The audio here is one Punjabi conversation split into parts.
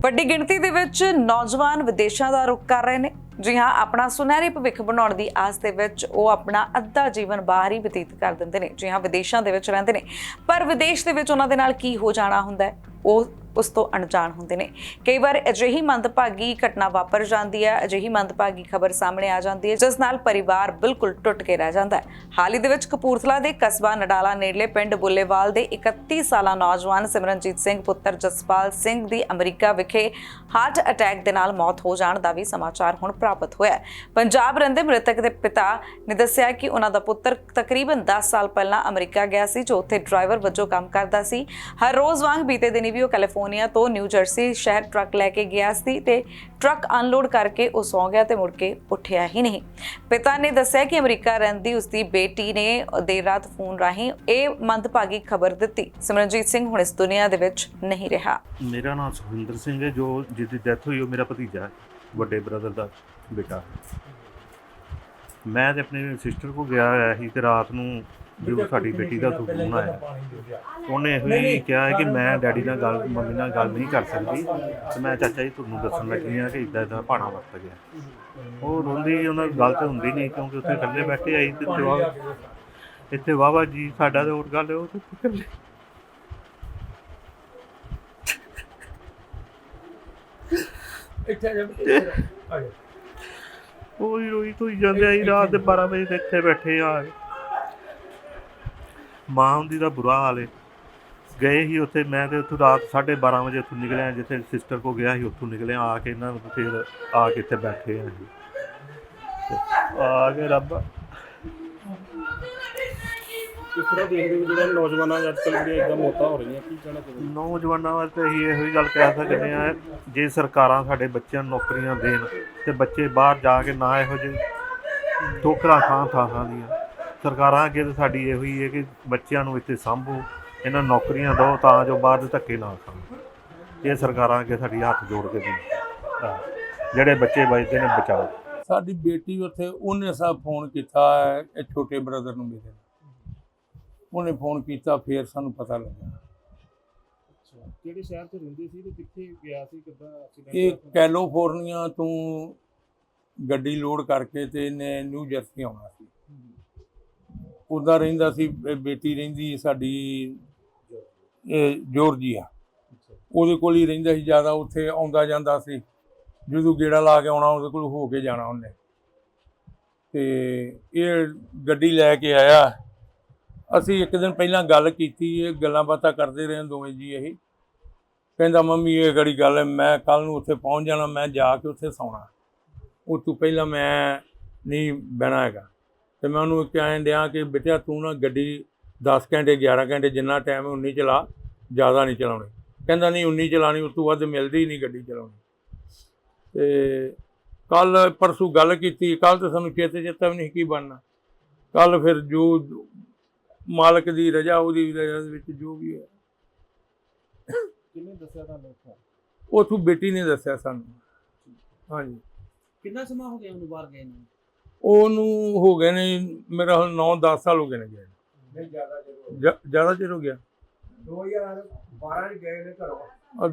ਵੱਡੀ ਗਿਣਤੀ ਦੇ ਵਿੱਚ ਨੌਜਵਾਨ ਵਿਦੇਸ਼ਾਂ ਦਾ ਰੁਖ ਕਰ ਰਹੇ ਨੇ। ਜੀ ਹਾਂ, ਆਪਣਾ ਸੁਨਹਿਰੀ ਭਵਿੱਖ ਬਣਾਉਣ ਦੀ ਆਸ ਦੇ ਵਿੱਚ ਉਹ ਆਪਣਾ ਅੱਧਾ ਜੀਵਨ ਬਾਹਰ ਹੀ ਬਤੀਤ ਕਰ ਦਿੰਦੇ ਨੇ। ਜੀ ਹਾਂ, ਵਿਦੇਸ਼ਾਂ ਦੇ ਵਿੱਚ ਰਹਿੰਦੇ ਨੇ। ਪਰ ਵਿਦੇਸ਼ ਦੇ ਵਿੱਚ ਉਹਨਾਂ ਦੇ ਨਾਲ ਕੀ ਹੋ ਜਾਣਾ ਹੁੰਦਾ ਹੈ? ਉਹ ਉਸ ਤੋਂ ਅਣਜਾਣ ਹੁੰਦੇ ਨੇ। ਕਈ ਵਾਰ ਅਜਿਹੀ ਮੰਦਭਾਗੀ ਘਟਨਾ ਵਾਪਰ ਜਾਂਦੀ ਹੈ, ਅਜਿਹੀ ਮੰਦਭਾਗੀ ਖਬਰ ਸਾਹਮਣੇ ਆ ਜਾਂਦੀ ਹੈ, ਜਿਸ ਨਾਲ ਪਰਿਵਾਰ ਬਿਲਕੁਲ ਟੁੱਟ ਕੇ ਰਹਿ ਜਾਂਦਾ ਹੈ। ਹਾਲ ਹੀ ਦੇ ਵਿੱਚ ਕਪੂਰਥਲਾ ਦੇ ਕਸਬਾ ਨਡਾਲਾ ਨੇੜਲੇ ਪਿੰਡ ਬੁੱਲੇਵਾਲ ਦੇ 31 ਸਾਲਾ ਨੌਜਵਾਨ ਸਿਮਰਨਜੀਤ ਸਿੰਘ ਪੁੱਤਰ ਜਸਪਾਲ ਸਿੰਘ ਦੀ ਅਮਰੀਕਾ ਵਿਖੇ ਹਾਰਟ ਅਟੈਕ ਦੇ ਨਾਲ ਮੌਤ ਹੋ ਜਾਣ ਦਾ ਵੀ ਸਮਾਚਾਰ ਹੁਣ ਪ੍ਰਾਪਤ ਹੋਇਆ ਹੈ। ਪੰਜਾਬ ਰਹਿੰਦੇ ਮ੍ਰਿਤਕ ਦੇ ਪਿਤਾ ਨੇ ਦੱਸਿਆ ਕਿ ਉਹਨਾਂ ਦਾ ਪੁੱਤਰ ਤਕਰੀਬਨ 10 ਸਾਲ ਪਹਿਲਾਂ ਅਮਰੀਕਾ ਗਿਆ ਸੀ, ਜੋ ਉੱਥੇ ਡਰਾਈਵਰ ਵਜੋਂ ਕੰਮ ਕਰਦਾ ਸੀ। ਹਰ ਰੋਜ਼ ਵਾਂਗ ਬੀਤੇ ਦਿਨੀ ਵੀ ਉਹ ਕੈਲੀਫੋਰਨੀਆ ਤੋਂ ਨਿਊ ਜਰਸੀ ਸ਼ਹਿਰ ਟਰੱਕ ਲੈ ਕੇ ਗਿਆ ਸੀ ਤੇ ਟਰੱਕ ਅਨਲੋਡ ਕਰਕੇ ਉਹ ਸੌ ਗਿਆ ਤੇ ਮੁੜ ਕੇ ਉੱਠਿਆ ਹੀ ਨਹੀਂ। ਪਿਤਾ ਨੇ ਦੱਸਿਆ ਕਿ ਅਮਰੀਕਾ ਰਹਿੰਦੀ ਉਸ ਦੀ ਬੇਟੀ ਨੇ ਦੇਰ ਰਾਤ ਫੋਨ ਰਾਹੀਂ ਇਹ ਮੰਦਭਾਗੀ ਖਬਰ ਦਿੱਤੀ। ਸਿਮਰਨਜੀਤ ਸਿੰਘ ਹੁਣ ਇਸ ਦੁਨੀਆ ਦੇ ਵਿੱਚ ਨਹੀਂ ਰਿਹਾ। ਮੇਰਾ ਨਾਮ ਸੁਖਿੰਦਰ ਸਿੰਘ ਹੈ, ਜੋ ਜਿਹਦੀ ਡੈਥ ਹੋਈ ਉਹ ਮੇਰਾ ਭਤੀਜਾ ਹੈ, ਵੱਡੇ ਬ੍ਰਦਰ ਦਾ ਬੇਟਾ। ਮੈਂ ਤੇ ਆਪਣੀ ਸਿਸਟਰ ਕੋ ਗਿਆ ਹੋਇਆ ਸੀ ਤੇ ਰਾਤ ਨੂੰ ਜਦੋਂ ਸਾਡੀ ਬੇਟੀ ਦਾ ਫੋਨ ਆਇਆ। ਉਹਨੇ ਇਹੋ ਹੀ ਕਿਹਾ ਹੈ ਕਿ ਮੈਂ ਡੈਡੀ ਨਾਲ ਗੱਲ ਮੰਮੀ ਨਾਲ ਗੱਲ ਨਹੀਂ ਕਰ ਸਕਦੀ। ਤੇ ਮੈਂ ਚਾਚਾ ਜੀ ਤੁਹਾਨੂੰ ਦੱਸਣ ਲੱਗੀ ਹਾਂ ਕਿ ਇਦਾਂ ਇਦਾਂ ਭਾਣਾ ਵਰਤ ਗਿਆ। ਉਹ ਰੋਂਦੀ ਉਹਨਾਂ ਨਾਲ ਗੱਲ ਤਾਂ ਹੁੰਦੀ ਨਹੀਂ ਕਿਉਂਕਿ ਉੱਥੇ ਇਕੱਲੇ ਬੈਠੇ ਆਈ ਤੇ ਵਾ- ਇੱਥੇ ਵਾਵਾ ਜੀ ਸਾਡਾ ਤੇ ਹੋਰ ਗੱਲ ਉਹ ਤੇ ਇਕੱਲੇ ਇੱਥੇ ਆ ਜਾ ਆ ਜਾ। ਉਹੀ ਰੋਈ ਤੋਂ ਜਾਂਦੇ ਆਈ ਰਾਤ ਦੇ 12 ਵਜੇ ਇੱਥੇ ਬੈਠੇ ਆ। ਮਾਂ ਹੁੰਦੀ ਦਾ ਬੁਰਾ ਹਾਲ ਹੈ ਗਏ ਹੀ ਉੱਥੇ ਮੈਂ ਤੇ ਉੱਥੋਂ ਰਾਤ 12:30 ਵਜੇ ਉੱਥੋਂ ਨਿਕਲਿਆ ਜਿੱਥੇ ਸਿਸਟਰ ਕੋ ਗਿਆ ਸੀ ਉੱਥੋਂ ਨਿਕਲਿਆ ਆ ਕੇ ਇਹਨਾਂ ਨੂੰ ਫਿਰ ਆ ਕੇ ਇੱਥੇ ਬੈਠੇ ਆ ਤੇ ਆ ਕੇ ਰੱਬ। ਕਿਸ ਤਰ੍ਹਾਂ ਦੇਖਦੇ ਹੋ ਜਿਹੜਾ ਨੌਜਵਾਨਾਂ ਅੱਜ ਕੱਲ੍ਹ ਜਿਹੜੀਆਂ ਇਦਾਂ ਮੌਤਾਂ ਹੋ ਰਹੀਆਂ ਕੀ ਕਹਿਣਾ ਚਾਹੁੰਦੇ ਨੌਜਵਾਨਾਂ ਵਾਸਤੇ ਅਸੀਂ ਇਹੋ ਹੀ ਗੱਲ ਕਹਿ ਸਕਦੇ ਆ ਜੇ ਸਰਕਾਰਾਂ ਸਾਡੇ ਬੱਚਿਆਂ ਨੂੰ ਨੌਕਰੀਆਂ ਦੇਣ ਤੇ ਬੱਚੇ ਬਾਹਰ ਜਾ ਕੇ ਨਾ ਇਹੋ ਜਿਹੇ ਠੋਕਰਾਂ ਖਾਂ ਥਾਂ ਥਾਂ ਦੀਆਂ। ਸਰਕਾਰਾਂ ਅੱਗੇ ਤਾਂ ਸਾਡੀ ਇਹੋ ਹੀ ਹੈ ਕਿ ਬੱਚਿਆਂ ਨੂੰ ਇੱਥੇ ਸੰਭੋ ਇਹਨਾਂ ਨੌਕਰੀਆਂ ਦਿਓ ਤਾਂ ਜੋ ਬਾਹਰ ਦੇ ਧੱਕੇ ਨਾ ਖਾਣ। ਇਹ ਸਰਕਾਰਾਂ ਅੱਗੇ ਸਾਡੀ ਹੱਥ ਜੋੜ ਕੇ ਹਾਂ। ਜਿਹੜੇ ਬੱਚੇ ਬਚਦੇ ਨੇ ਬਚਾਓ। ਸਾਡੀ ਬੇਟੀ ਉੱਥੇ ਉਹਨੇ ਸਾ ਫੋਨ ਕੀਤਾ ਇਹ ਛੋਟੇ ਬ੍ਰਦਰ ਨੂੰ ਮੇਰੇ ਉਹਨੇ ਫੋਨ ਕੀਤਾ ਫੇਰ ਸਾਨੂੰ ਪਤਾ ਲੱਗਾ ਕਿਹੜੇ ਸ਼ਹਿਰ 'ਚ ਰਹਿੰਦੇ ਸੀ ਤੇ ਕਿੱਥੇ ਗਿਆ ਸੀ ਕਿੱਦਾਂ ਐਕਸੀਡੈਂਟ ਇਹ ਕੈਲੀਫੋਰਨੀਆ ਤੋਂ ਗੱਡੀ ਲੋਡ ਕਰਕੇ ਤੇ ਇਹਨੇ ਨਿਊ ਜਰਸੀ ਆਉਣਾ ਸੀ। ਉਹਦਾ ਰਹਿੰਦਾ ਸੀ, ਇਹ ਬੇਟੀ ਰਹਿੰਦੀ ਸਾਡੀ, ਇਹ ਜਾਰਜੀਆ। ਉਹਦੇ ਕੋਲ ਹੀ ਰਹਿੰਦਾ ਸੀ, ਜ਼ਿਆਦਾ ਉੱਥੇ ਆਉਂਦਾ ਜਾਂਦਾ ਸੀ। ਜਦੋਂ ਗੇੜਾ ਲਾ ਕੇ ਆਉਣਾ, ਉਹਦੇ ਕੋਲ ਹੋ ਕੇ ਜਾਣਾ ਉਹਨੇ। ਤੇ ਇਹ ਗੱਡੀ ਲੈ ਕੇ ਆਇਆ। ਅਸੀਂ ਇੱਕ ਦਿਨ ਪਹਿਲਾਂ ਗੱਲ ਕੀਤੀ, ਇਹ ਗੱਲਾਂ ਬਾਤਾਂ ਕਰਦੇ ਰਹੇ ਦੋਵੇਂ ਜੀ ਇਹ। ਕਹਿੰਦਾ, ਮੰਮੀ, ਇਹ ਗੜੀ ਗੱਲ ਹੈ, ਮੈਂ ਕੱਲ ਨੂੰ ਉੱਥੇ ਪਹੁੰਚ ਜਾਣਾ, ਮੈਂ ਜਾ ਕੇ ਉੱਥੇ ਸੌਣਾ। ਉਹ ਤੋਂ ਪਹਿਲਾਂ ਮੈਂ ਨਹੀਂ ਬਹਿਣਾ ਹੈਗਾ। ਤੇ ਮੈਂ ਉਹਨੂੰ ਕਹਿਣ ਡਿਆ ਕਿ ਬੇਟਾ ਤੂੰ ਨਾ ਗੱਡੀ 10 ਘੰਟੇ 11 ਘੰਟੇ ਜਿੰਨਾ ਟਾਈਮ ਹੈ ਉਨੀ ਚਲਾ ਜ਼ਿਆਦਾ ਨਹੀਂ ਚਲਾਉਣੀ। ਕਹਿੰਦਾ ਨਹੀਂ ਉਨੀ ਚਲਾਣੀ ਉਸ ਤੋਂ ਵੱਧ ਮਿਲਦੀ ਨਹੀਂ ਗੱਡੀ ਚਲਾਉਣੀ। ਤੇ ਕੱਲ ਪਰਸੋਂ ਗੱਲ ਕੀਤੀ ਕੱਲ ਤਾਂ ਸਾਨੂੰ ਚੇਤੇ ਚੇਤਾ ਵੀ ਨਹੀਂ ਕੀ ਬਣਨਾ। ਕੱਲ ਫਿਰ ਜੋ ਮਾਲਕ ਦੀ ਰਜਾ ਉਹਦੀ ਰਜਾ ਦੇ ਵਿੱਚ ਜੋ ਵੀ ਹੈ ਕਿੰਨੇ ਦੱਸਿਆ ਤੁਹਾਨੂੰ ਉੱਥੋਂ? ਉਥੋਂ ਬੇਟੀ ਨੇ ਦੱਸਿਆ ਸਾਨੂੰ। ਹਾਂਜੀ। ਕਿੰਨਾ ਸਮਾਂ ਹੋ ਗਿਆ ਉਹਨੂੰ ਬਾਹਰ ਗਏ ਨੂੰ? ਉਹਨੂੰ ਹੋ ਗਏ ਨੇ ਮੇਰਾ ਹੁਣ 9-10 ਸਾਲ ਹੋ ਗਏ ਨੇ ਗਏ ਨਹੀਂ ਜ਼ਿਆਦਾ ਜਦੋਂ ਜ- ਜ਼ਿਆਦਾ ਚਿਰ ਹੋ ਗਿਆ। 2012 ਚ ਗਏ ਨੇ ਘਰੋਂ। ਆ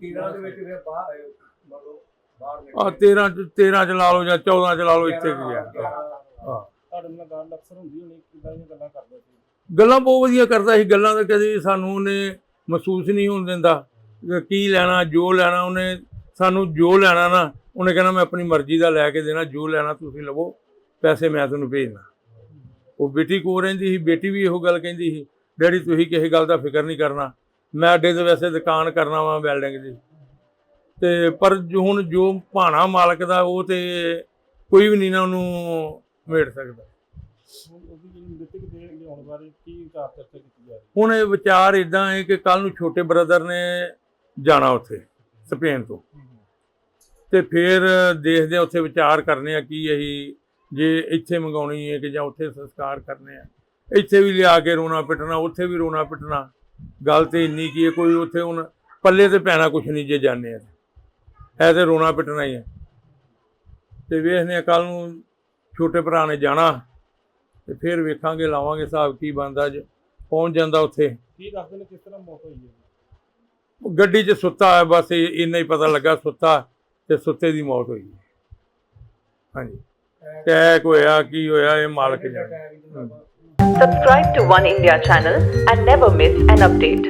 ਤੀਰਾਂ ਦੇ ਵਿੱਚ ਫਿਰ ਬਾਹਰ ਮਤਲਬ ਬਾਹਰ ਆਹ 13 ਚ 13 ਚ ਲਾ ਲਓ ਜਾਂ 14 ਚ ਲਾ ਲਓ ਇੱਥੇ ਕੀ ਗਿਆ ਹਾਂ। ਤੁਹਾਡੇ ਨਾਲ ਗੱਲ ਅਕਸਰ ਹੁੰਦੀ ਹੋਣੀ ਕਿੱਦਾਂ ਦੀਆਂ ਗੱਲਾਂ ਕਰਦੇ ਸੀ। ਗੱਲਾਂ ਬਹੁਤ ਵਧੀਆ ਕਰਦਾ ਸੀ ਗੱਲਾਂ ਤਾਂ ਕਦੇ ਸਾਨੂੰ ਉਹਨੇ ਮਹਿਸੂਸ ਨਹੀਂ ਹੋਣ ਦਿੰਦਾ। ਕੀ ਲੈਣਾ ਜੋ ਲੈਣਾ ਉਹਨੇ ਸਾਨੂੰ ਜੋ ਲੈਣਾ ਨਾ ਉਹਨੇ ਕਹਿਣਾ ਮੈਂ ਆਪਣੀ ਮਰਜ਼ੀ ਦਾ ਲੈ ਕੇ ਦੇਣਾ ਜੋ ਲੈਣਾ ਤੁਸੀਂ ਲਵੋ ਪੈਸੇ ਮੈਂ ਤੁਹਾਨੂੰ ਭੇਜਣਾ। ਉਹ ਬੇਟੀ ਕੋਲ ਰਹਿੰਦੀ ਸੀ ਬੇਟੀ ਵੀ ਇਹੋ ਗੱਲ ਕਹਿੰਦੀ ਸੀ ਡੈਡੀ ਤੁਸੀਂ ਕਿਸੇ ਗੱਲ ਦਾ ਫਿਕਰ ਨਹੀਂ ਕਰਨਾ। ਮੈਂ ਅੱਡੇ ਦੇ ਵੈਸੇ ਦੁਕਾਨ ਕਰਨਾ ਵਾ ਬਿਲਡਿੰਗ ਦੀ। ਤੇ ਪਰ ਜੋ ਹੁਣ ਜੋ ਭਾਣਾ ਮਾਲਕ ਦਾ ਉਹ ਤੇ ਕੋਈ ਵੀ ਨਹੀਂ ਨਾ ਉਹਨੂੰ ਮੇੜ ਸਕਦਾ। ਕੀ ਹੁਣ ਇਹ ਵਿਚਾਰ ਇਦਾਂ ਹੈ ਕਿ ਕੱਲ ਨੂੰ ਛੋਟੇ ਬ੍ਰਦਰ ਨੇ ਜਾਣਾ ਉੱਥੇ ਸਪੇਨ ਤੋਂ। ਤੇ ਫਿਰ ਦੇਖਦੇ ਉੱਥੇ ਵਿਚਾਰ ਕਰਨੇ ਆ ਕੀ ਅਸੀਂ ਜੇ ਇੱਥੇ ਮੰਗਾਉਣੀ ਹੈ ਕਿ ਜਾਂ ਉੱਥੇ ਸੰਸਕਾਰ ਕਰਨੇ ਆ। ਇੱਥੇ ਵੀ ਲਿਆ ਕੇ ਰੋਣਾ ਪਿੱਟਣਾ ਉੱਥੇ ਵੀ ਰੋਣਾ ਪਿੱਟਣਾ। ਗੱਲ ਤੇ ਇੰਨੀ ਕੀ ਹੈ ਕੋਈ ਉੱਥੇ ਹੁਣ ਪੱਲੇ ਤੇ ਪੈਣਾ ਕੁਛ ਨਹੀਂ ਜੇ ਜਾਣੇ ਆ। ਐ ਤੇ ਰੋਣਾ ਪਿੱਟਣਾ ਹੀ ਹੈ ਤੇ ਵੇਖਦੇ ਆ ਕੱਲ ਨੂੰ ਛੋਟੇ ਭਰਾ ਨੇ ਜਾਣਾ ਤੇ ਫਿਰ ਵੇਖਾਂਗੇ ਲਾਵਾਂਗੇ ਹਿਸਾਬ ਕੀ ਬਣਦਾ ਜੇ ਪਹੁੰਚ ਜਾਂਦਾ ਉੱਥੇ। ਕੀ ਦੱਸਦੇ ਨੇ ਕਿਸ ਤਰ੍ਹਾਂ ਮੌਤ ਹੋਈ ਹੈ? ਗੱਡੀ 'ਚ ਸੁੱਤਾ ਹੈ ਬਸ ਇਹ- ਇੰਨਾ ਹੀ ਪਤਾ ਲੱਗਾ ਸੁੱਤਾ। ਤੇ ਸੁੱਤੇ ਦੀ ਮੌਤ ਹੋਈ ਹਾਂਜੀ ਅਟੈਕ ਹੋਇਆ ਕੀ ਹੋਇਆ ਇਹ ਮਾਲਕ ਜਾਣੇ Subscribe to One India channel and never miss an update.